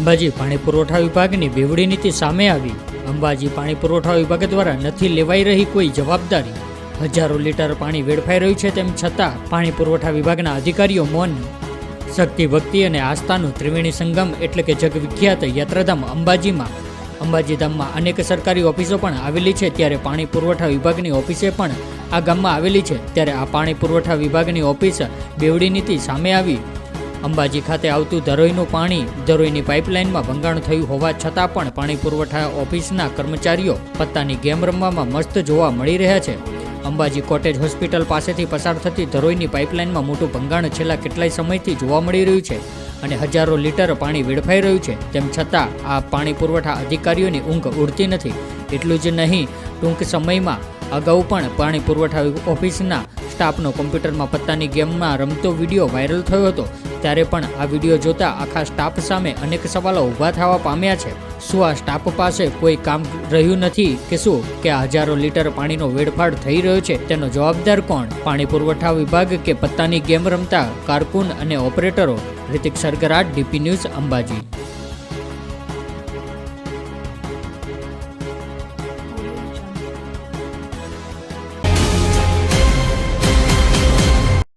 અંબાજી પાણી પુરવઠા વિભાગની બેવડી નીતિ સામે આવી. અંબાજી પાણી પુરવઠા વિભાગ દ્વારા નથી લેવાઈ રહી કોઈ જવાબદારી. હજારો લીટર પાણી વેડફાઈ રહ્યું છે તેમ છતાં પાણી પુરવઠા વિભાગના અધિકારીઓ મૌન. શક્તિ, ભક્તિ અને આસ્થાનું ત્રિવેણી સંગમ એટલે કે જગવિખ્યાત યાત્રાધામ અંબાજીમાં. અંબાજી ધામમાં અનેક સરકારી ઓફિસો પણ આવેલી છે ત્યારે પાણી પુરવઠા વિભાગની ઓફિસે પણ આ ગામમાં આવેલી છે. ત્યારે આ પાણી પુરવઠા વિભાગની ઓફિસ બેવડી નીતિ સામે આવી. અંબાજી ખાતે આવતું ધરોઈનું પાણી ધરોઈની પાઇપલાઇનમાં ભંગાણ થયું હોવા છતાં પણ પાણી પુરવઠા ઓફિસના કર્મચારીઓ પત્તાની ગેમ રમવામાં મસ્ત જોવા મળી રહ્યા છે. અંબાજી કોટેજ હોસ્પિટલ પાસેથી પસાર થતી ધરોઈની પાઇપલાઇનમાં મોટું ભંગાણ છેલ્લા કેટલાય સમયથી જોવા મળી રહ્યું છે અને હજારો લીટર પાણી વેડફાઈ રહ્યું છે. તેમ છતાં આ પાણી પુરવઠા અધિકારીઓની ઊંઘ ઉડતી નથી. એટલું જ નહીં, ટૂંક સમયમાં અગાઉ પણ પાણી પુરવઠા ઓફિસના સ્ટાફનો કોમ્પ્યુટરમાં પત્તાની ગેમમાં રમતો વીડિયો વાયરલ થયો હતો. ત્યારે પણ આ વીડિયો જોતા આખા સ્ટાફ સામે અનેક સવાલો ઊભા થવા પામ્યા છે. શું આ સ્ટાફ પાસે કોઈ કામ રહ્યું નથી કે શું? કે હજારો લીટર પાણીનો વેડફાડ થઈ રહ્યો છે? તેનો જવાબદાર કોણ? પાણી પુરવઠા વિભાગ કે પત્તાની ગેમ રમતા કારકુન અને ઓપરેટરો? Ritik Sargarat, DP news Ambaji.